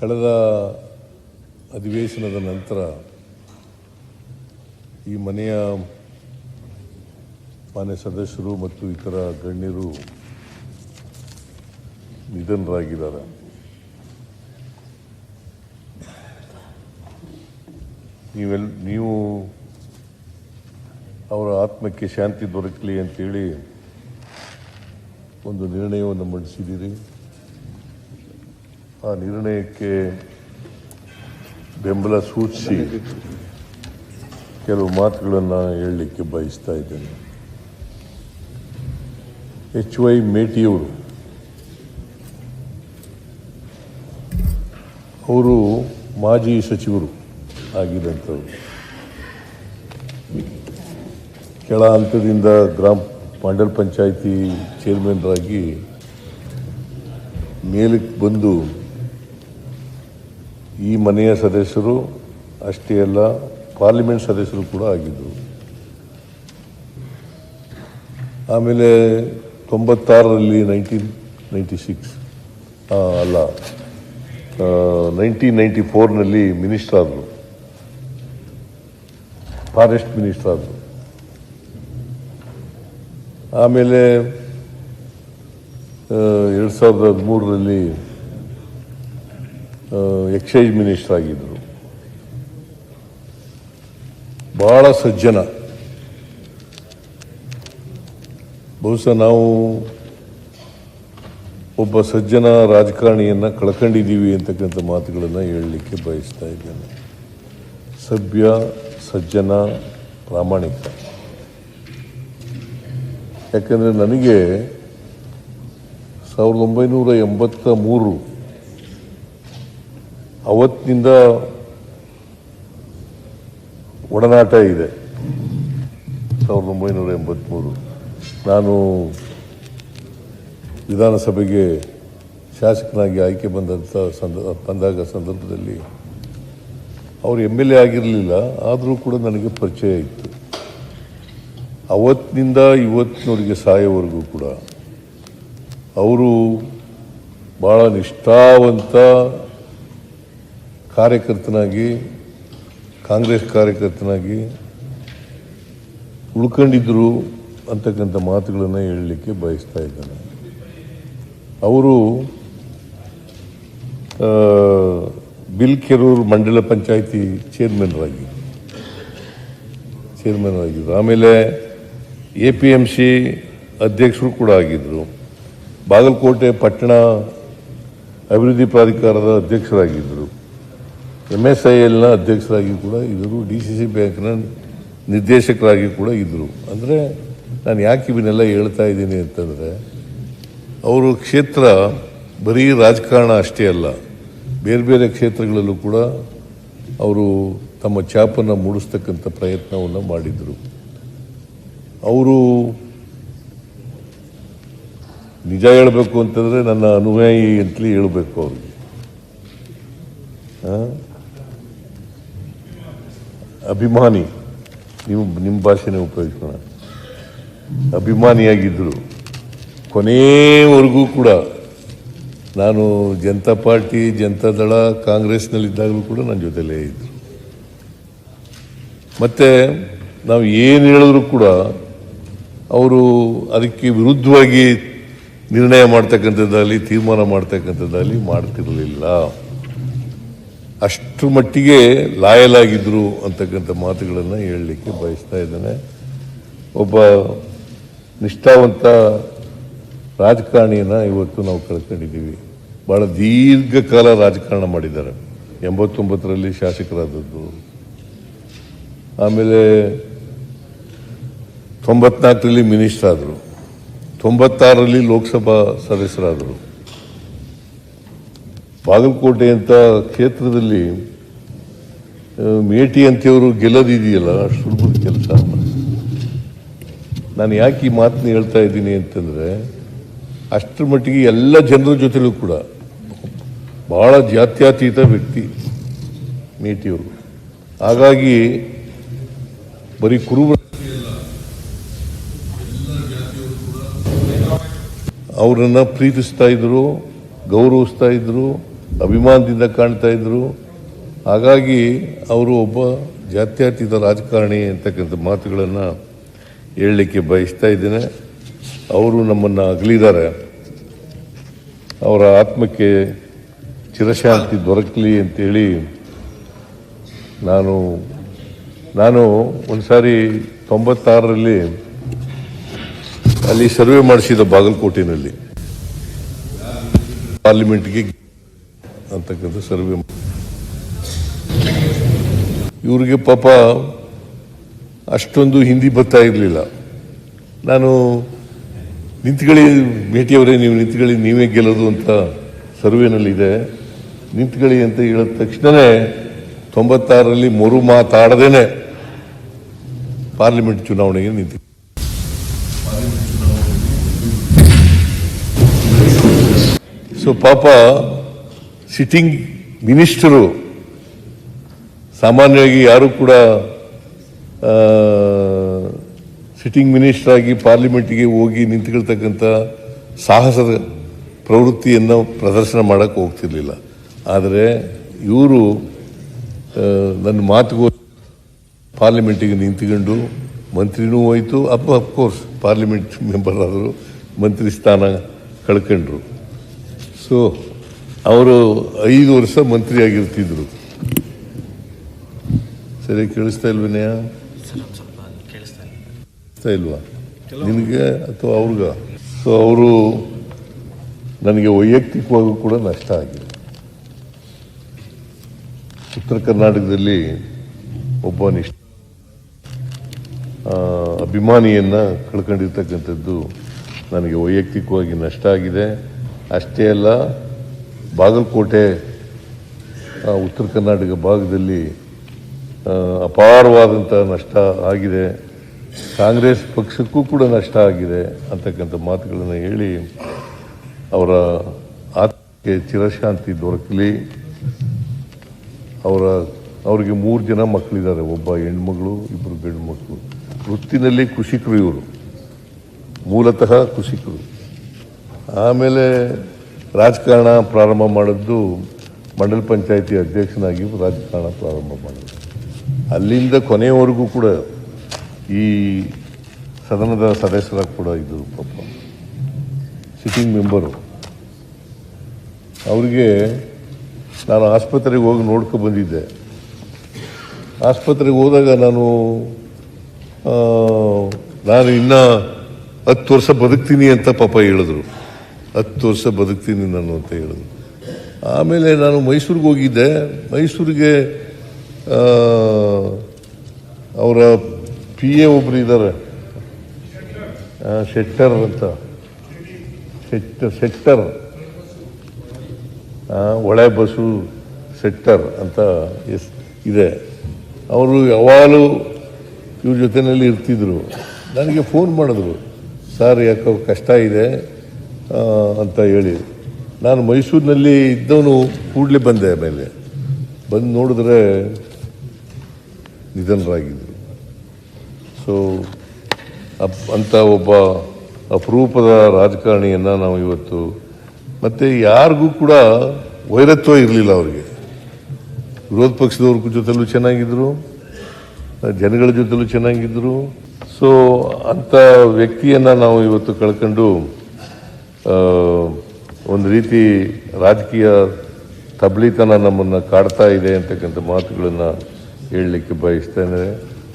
ಕಳೆದ ಅಧಿವೇಶನದ ನಂತರ ಈ ಮನೆಯ ಮಾನ್ಯ ಸದಸ್ಯರು ಮತ್ತು ಇತರ ಗಣ್ಯರು ನಿಧನರಾಗಿದ್ದಾರೆ. ನೀವೆಲ್, ನೀವು ಅವರ ಆತ್ಮಕ್ಕೆ ಶಾಂತಿ ದೊರಕಲಿ ಅಂತೇಳಿ ಒಂದು ನಿರ್ಣಯವನ್ನು ಮಂಡಿಸಿದ್ದೀರಿ. ಆ ನಿರ್ಣಯಕ್ಕೆ ಬೆಂಬಲ ಸೂಚಿಸಿ ಕೆಲವು ಮಾತುಗಳನ್ನು ಹೇಳಲಿಕ್ಕೆ ಬಯಸ್ತಾ ಇದ್ದೇನೆ. ಎಚ್ ವೈ ಮೇಟಿಯವರು ಅವರು ಮಾಜಿ ಸಚಿವರು ಆಗಿದ್ದಂಥವ್ರು. ಕೆಳ ಹಂತದಿಂದ ಗ್ರಾಮ ಮಂಡಲ್ ಪಂಚಾಯಿತಿ ಚೇರ್ಮನ್ರಾಗಿ ಮೇಲಕ್ಕೆ ಬಂದು ಈ ಮನೆಯ ಸದಸ್ಯರು ಅಷ್ಟೇ ಅಲ್ಲ, ಪಾರ್ಲಿಮೆಂಟ್ ಸದಸ್ಯರು ಕೂಡ ಆಗಿದ್ದರು ಆಮೇಲೆ ತೊಂಬತ್ತಾರರಲ್ಲಿ ನೈನ್ಟೀನ್ ನೈಂಟಿ ಸಿಕ್ಸ್ ಅಲ್ಲ ನೈನ್ಟೀನ್ ನೈಂಟಿ ಫೋರ್ನಲ್ಲಿ ಮಿನಿಸ್ಟರ್ ಆದರು. ಫಾರೆಸ್ಟ್ ಮಿನಿಸ್ಟರ್ ಆದರು. ಆಮೇಲೆ ಎರಡು ಸಾವಿರದ ಹದಿಮೂರರಲ್ಲಿ ಎಕ್ಸೈಸ್ ಮಿನಿಸ್ಟರ್ ಆಗಿದ್ದರು ಬಹಳ ಸಜ್ಜನ. ಬಹುಶಃ ನಾವು ಒಬ್ಬ ಸಜ್ಜನ ರಾಜಕಾರಣಿಯನ್ನು ಕಳ್ಕೊಂಡಿದ್ದೀವಿ ಅಂತಕ್ಕಂಥ ಮಾತುಗಳನ್ನು ಹೇಳಲಿಕ್ಕೆ ಬಯಸ್ತಾ ಇದ್ದೇನೆ. ಸಭ್ಯ, ಸಜ್ಜನ, ಪ್ರಾಮಾಣಿಕ. ಯಾಕಂದರೆ ನನಗೆ ಸಾವಿರದ ಒಂಬೈನೂರ ಎಂಬತ್ತ ಮೂರು ಅವತ್ತಿನಿಂದ ಒಡನಾಟ ಇದೆ. ಸಾವಿರದ ಒಂಬೈನೂರ ಎಂಬತ್ತ್ಮೂರು ನಾನು ವಿಧಾನಸಭೆಗೆ ಶಾಸಕನಾಗಿ ಆಯ್ಕೆ ಬಂದಂಥ ಸಂದ, ಬಂದಾಗ ಸಂದರ್ಭದಲ್ಲಿ ಅವರು ಎಂ ಎಲ್ ಎ ಆಗಿರಲಿಲ್ಲ, ಆದರೂ ಕೂಡ ನನಗೆ ಪರಿಚಯ ಇತ್ತು. ಅವತ್ತಿನಿಂದ ಇವತ್ತಿನವರಿಗೆ ಸಾಯೋವರೆಗೂ ಕೂಡ, ಅವರು ಭಾಳ ನಿಷ್ಠಾವಂತ ಕಾರ್ಯಕರ್ತನಾಗಿ, ಕಾಂಗ್ರೆಸ್ ಕಾರ್ಯಕರ್ತನಾಗಿ ಉಳ್ಕೊಂಡಿದ್ರು ಅಂತಕ್ಕಂಥ ಮಾತುಗಳನ್ನು ಹೇಳಲಿಕ್ಕೆ ಬಯಸ್ತಾ ಇದ್ದಾನೆ. ಅವರು ಬಿಲ್ಕೆರೂರು ಬಿಲ್ ಕೆರೂರ್ ಮಂಡಲ ಪಂಚಾಯಿತಿ ಚೇರ್ಮನ್ರಾಗಿ ಚೇರ್ಮನ್ ಆಗಿದ್ದರು ಆಮೇಲೆ ಎ ಪಿ ಎಂ ಸಿ ಅಧ್ಯಕ್ಷರು ಕೂಡ ಆಗಿದ್ದರು ಬಾಗಲಕೋಟೆ ಪಟ್ಟಣ ಅಭಿವೃದ್ಧಿ ಪ್ರಾಧಿಕಾರದ ಅಧ್ಯಕ್ಷರಾಗಿದ್ದರು ಎಂ ಎಸ್ ಐ ಎಲ್ನ ಅಧ್ಯಕ್ಷರಾಗಿ ಕೂಡ ಇದ್ದರು, ಡಿ ಸಿ ಸಿ ಬ್ಯಾಂಕ್ನ ನಿರ್ದೇಶಕರಾಗಿ ಕೂಡ ಇದ್ದರು. ಅಂದರೆ ನಾನು ಯಾಕೆ ಇವನ್ನೆಲ್ಲ ಹೇಳ್ತಾ ಇದ್ದೀನಿ ಅಂತಂದರೆ, ಅವರು ಕ್ಷೇತ್ರ ಬರೀ ರಾಜಕಾರಣ ಅಷ್ಟೇ ಅಲ್ಲ, ಬೇರೆ ಬೇರೆ ಕ್ಷೇತ್ರಗಳಲ್ಲೂ ಕೂಡ ಅವರು ತಮ್ಮ ಛಾಪನ್ನು ಮೂಡಿಸ್ತಕ್ಕಂಥ ಪ್ರಯತ್ನವನ್ನು ಮಾಡಿದರು. ಅವರು ನಿಜ ಹೇಳಬೇಕು ಅಂತಂದರೆ ನನ್ನ ಅನುಯಾಯಿ ಅಂತಲೇ ಹೇಳಬೇಕು ಅವ್ರಿಗೆ? ಅಭಿಮಾನಿ. ನೀವು ನಿಮ್ಮ ಭಾಷೆನೇ ಉಪಯೋಗಿಸೋಣ ಅಭಿಮಾನಿಯಾಗಿದ್ದರು. ಕೊನೆಯವರೆಗೂ ಕೂಡ ನಾನು ಜನತಾ ಪಾರ್ಟಿ ಜನತಾದಳ ಕಾಂಗ್ರೆಸ್ನಲ್ಲಿದ್ದಾಗಲೂ ಕೂಡ ನನ್ನ ಜೊತೆಲೇ ಇದ್ದರು. ಮತ್ತು ನಾವು ಏನು ಹೇಳಿದ್ರು ಕೂಡ ಅವರು ಅದಕ್ಕೆ ವಿರುದ್ಧವಾಗಿ ನಿರ್ಣಯ ಮಾಡ್ತಕ್ಕಂಥದ್ದಾಗಲಿ, ತೀರ್ಮಾನ ಮಾಡ್ತಕ್ಕಂಥದ್ದಾಗಲಿ ಮಾಡ್ತಿರಲಿಲ್ಲ. ಅಷ್ಟರ ಮಟ್ಟಿಗೆ ಲಾಯಲ್ ಆಗಿದ್ರು ಅಂತಕ್ಕಂಥ ಮಾತುಗಳನ್ನು ಹೇಳಲಿಕ್ಕೆ ಬಯಸ್ತಾ ಇದ್ದೇನೆ. ಒಬ್ಬ ನಿಷ್ಠಾವಂತ ರಾಜಕಾರಣಿಯನ್ನು ಇವತ್ತು ನಾವು ಕಳ್ಕೊಂಡಿದ್ದೀವಿ. ಭಾಳ ದೀರ್ಘಕಾಲ ರಾಜಕಾರಣ ಮಾಡಿದ್ದಾರೆ. ಎಂಬತ್ತೊಂಬತ್ತರಲ್ಲಿ ಶಾಸಕರಾದದ್ದು. ಆಮೇಲೆ ತೊಂಬತ್ನಾಲ್ಕರಲ್ಲಿ ಮಿನಿಸ್ಟರ್ ಆದರು. ತೊಂಬತ್ತಾರರಲ್ಲಿ ಲೋಕಸಭಾ ಸದಸ್ಯರಾದರು. ಬಾಗಲಕೋಟೆ ಅಂತ ಕ್ಷೇತ್ರದಲ್ಲಿ ಮೇಟಿ ಅಂತೇವರು ಗೆಲ್ಲೋದಿದೆಯಲ್ಲ, ಅಷ್ಟು ಕೆಲಸ. ನಾನು ಯಾಕೆ ಈ ಮಾತನ್ನ ಹೇಳ್ತಾ ಇದ್ದೀನಿ ಅಂತಂದರೆ, ಅಷ್ಟರ ಮಟ್ಟಿಗೆ ಎಲ್ಲ ಜನರ ಜೊತೆಲೂ ಕೂಡ ಬಹಳ ಜಾತ್ಯತೀತ ವ್ಯಕ್ತಿ ಮೇಟಿಯವರು. ಹಾಗಾಗಿ, ಬರೀ ಕುರುಬ ಅವರನ್ನು ಪ್ರೀತಿಸ್ತಾ ಇದ್ರು, ಗೌರವಿಸ್ತಾ ಇದ್ರು ಅಭಿಮಾನದಿಂದ ಕಾಣ್ತಾ ಇದ್ರು. ಹಾಗಾಗಿ ಅವರು ಒಬ್ಬ ಜಾತ್ಯತೀತ ರಾಜಕಾರಣಿ ಅಂತಕ್ಕಂಥ ಮಾತುಗಳನ್ನು ಹೇಳಲಿಕ್ಕೆ ಬಯಸ್ತಾ ಇದ್ದೇನೆ. ಅವರು ನಮ್ಮನ್ನು ಅಗಲಿದ್ದಾರೆ. ಅವರ ಆತ್ಮಕ್ಕೆ ಚಿರಶಾಂತಿ ದೊರಕಲಿ ಅಂತೇಳಿ ನಾನು ನಾನು ಒಂದು ಸಾರಿ ತೊಂಬತ್ತಾರರಲ್ಲಿ ಅಲ್ಲಿ ಸರ್ವೆ ಮಾಡಿಸಿದ ಬಾಗಲಕೋಟೆನಲ್ಲಿ ಪಾರ್ಲಿಮೆಂಟ್ಗೆ ಅಂತಕ್ಕಂಥ ಸರ್ವೆ ಇವರಿಗೆ ಪಾಪ ಅಷ್ಟೊಂದು ಹಿಂದಿ ಬರ್ತಾ ಇರಲಿಲ್ಲ. ನಾನು ನಿಂತ್ಕೊಳ್ಳಿ ಭೇಟಿಯವರೇ, ನೀವು ನಿಂತ್ಕೊಳ್ಳಿ, ನೀವೇ ಗೆಲ್ಲೋದು ಅಂತ ಸರ್ವೆನಲ್ಲಿದೆ. ನಿಂತ್ಕೊಳ್ಳಿ ಅಂತ ಹೇಳಿದ ತಕ್ಷಣವೇ ತೊಂಬತ್ತಾರರಲ್ಲಿ ಮರು ಮಾತಾಡದೇನೆ ಪಾರ್ಲಿಮೆಂಟ್ ಚುನಾವಣೆಗೆ ನಿಂತು ಸೊ ಪಾಪ ಸಿಟ್ಟಿಂಗ್ ಮಿನಿಸ್ಟರು ಸಾಮಾನ್ಯವಾಗಿ ಯಾರು ಕೂಡ ಸಿಟ್ಟಿಂಗ್ ಮಿನಿಸ್ಟರ್ ಆಗಿ ಪಾರ್ಲಿಮೆಂಟ್ಗೆ ಹೋಗಿ ನಿಂತ್ಕೊಳ್ತಕ್ಕಂಥ ಸಾಹಸದ ಪ್ರವೃತ್ತಿಯನ್ನು ಪ್ರದರ್ಶನ ಮಾಡಕ್ಕೆ ಹೋಗ್ತಿರ್ಲಿಲ್ಲ. ಆದರೆ ಇವರು ನನ್ನ ಮಾತುಗೋ, ಪಾರ್ಲಿಮೆಂಟಿಗೆ ನಿಂತ್ಕೊಂಡು ಮಂತ್ರಿನೂ ಹೋಯ್ತು. ಅಪ್ ಅಫ್ಕೋರ್ಸ್ ಪಾರ್ಲಿಮೆಂಟ್ ಮೆಂಬರ್ ಆದರು ಮಂತ್ರಿ ಸ್ಥಾನ ಕಳ್ಕೊಂಡ್ರು. ಸೊ ಅವರು ಐದು ವರ್ಷ ಮಂತ್ರಿಯಾಗಿರ್ತಿದ್ರು. ಸರಿ, ಕೇಳಿಸ್ತಾ ಇಲ್ವ ಕೇಳಿಸ್ತಾ ಇಲ್ವಾ? ನಿನಗೆ ಅಥವಾ ಅವ್ರಿಗ? ಸೊ ಅವರು ನನಗೆ ವೈಯಕ್ತಿಕವಾಗೂ ಕೂಡ ನಷ್ಟ ಆಗಿದೆ. ಉತ್ತರ ಕರ್ನಾಟಕದಲ್ಲಿ ಒಬ್ಬ ನಿಷ್ಠ ಅಭಿಮಾನಿಯನ್ನ ಕಳ್ಕೊಂಡಿರ್ತಕ್ಕಂಥದ್ದು ನನಗೆ ವೈಯಕ್ತಿಕವಾಗಿ ನಷ್ಟ ಆಗಿದೆ. ಅಷ್ಟೇ ಅಲ್ಲ ಬಾಗಲಕೋಟೆ ಉತ್ತರ ಕರ್ನಾಟಕ ಭಾಗದಲ್ಲಿ ಅಪಾರವಾದಂಥ ನಷ್ಟ ಆಗಿದೆ. ಕಾಂಗ್ರೆಸ್ ಪಕ್ಷಕ್ಕೂ ಕೂಡ ನಷ್ಟ ಆಗಿದೆ ಅಂತಕ್ಕಂಥ ಮಾತುಗಳನ್ನು ಹೇಳಿ ಅವರ ಆತ್ಮಕ್ಕೆ ಚಿರಶಾಂತಿ ದೊರಕಲಿ. ಅವರ, ಅವರಿಗೆ ಮೂರು ಜನ ಮಕ್ಕಳಿದ್ದಾರೆ, ಒಬ್ಬ ಹೆಣ್ಮಗಳು ಇಬ್ಬರು ಗಂಡು ಮಕ್ಕಳು ವೃತ್ತಿನಲ್ಲಿ ಕೃಷಿಕರು ಇವರು. ಮೂಲತಃ ಕೃಷಿಕರು. ಆಮೇಲೆ ರಾಜಕಾರಣ ಪ್ರಾರಂಭ ಮಾಡಿದ್ದು ಮಂಡಲ ಪಂಚಾಯಿತಿ ಅಧ್ಯಕ್ಷನಾಗಿ ರಾಜಕಾರಣ ಪ್ರಾರಂಭ ಮಾಡಿದ್ರು. ಅಲ್ಲಿಂದ ಕೊನೆಯವರೆಗೂ ಕೂಡ ಈ ಸದನದ ಸದಸ್ಯರಾಗಿ ಕೂಡ ಇದ್ದರು ಪಾಪ ಸಿಟ್ಟಿಂಗ್ ಮೆಂಬರು ಅವರಿಗೆ ನಾನು ಆಸ್ಪತ್ರೆಗೆ ಹೋಗಿ ನೋಡ್ಕೊ ಬಂದಿದ್ದೆ. ಆಸ್ಪತ್ರೆಗೆ ಹೋದಾಗ ನಾನು ನಾನು ಇನ್ನೂ ಹತ್ತು ವರ್ಷ ಬದುಕ್ತೀನಿ ಅಂತ ಪಾಪ ಹೇಳಿದ್ರು. ಹತ್ತು ವರ್ಷ ಬದುಕ್ತೀನಿ ನಾನು ಅಂತ ಹೇಳಿದ್ರು. ಆಮೇಲೆ ನಾನು ಮೈಸೂರಿಗೆ ಹೋಗಿದ್ದೆ. ಮೈಸೂರಿಗೆ ಅವರ ಪಿ ಎ ಒಬ್ರು ಇದ್ದಾರೆ ಶೆಟ್ಟರ್ ಅಂತ. ಶೆಟ್ಟರ್. ಶೆಟ್ಟರ್ ಒಳೆ ಬಸು ಸೆಕ್ಟರ್ ಅಂತ ಎಸ್, ಇದೆ. ಅವರು ಯಾವಾಗಲೂ ಇವ್ರ ಜೊತೆಯಲ್ಲಿ ಇರ್ತಿದ್ರು. ನನಗೆ ಫೋನ್ ಮಾಡಿದ್ರು. ಸರ್, ಯಾಕೋ ಕಷ್ಟ ಇದೆ. ಅಂತ ಹೇಳಿ. ನಾನು ಮೈಸೂರಿನಲ್ಲಿ ಇದ್ದವನು ಕೂಡಲೇ ಬಂದೆ ಆಮೇಲೆ. ಬಂದು ನೋಡಿದ್ರೆ ನಿಧನರಾಗಿದ್ದರು ಸೊ ಅಪ್, ಅಂತ ಒಬ್ಬ ಅಪರೂಪದ ರಾಜಕಾರಣಿಯನ್ನು ನಾವು ಇವತ್ತು ಮತ್ತು ಯಾರಿಗೂ ಕೂಡ ವೈರತ್ವ ಇರಲಿಲ್ಲ ಅವರಿಗೆ. ವಿರೋಧ ಪಕ್ಷದವ್ರ ಜೊತೆಲೂ ಚೆನ್ನಾಗಿದ್ರು, ಜನಗಳ ಜೊತೆಲೂ ಚೆನ್ನಾಗಿದ್ದರು ಸೊ ಅಂಥ ವ್ಯಕ್ತಿಯನ್ನು ನಾವು ಇವತ್ತು ಕಳ್ಕೊಂಡು ಒಂದು ರೀತಿ ರಾಜಕೀಯ ತಬ್ಲಿತನ ನಮ್ಮನ್ನು ಕಾಡ್ತಾ ಇದೆ ಅಂತಕ್ಕಂಥ ಮಾತುಗಳನ್ನು ಹೇಳಲಿಕ್ಕೆ ಬಯಸ್ತೇನೆ.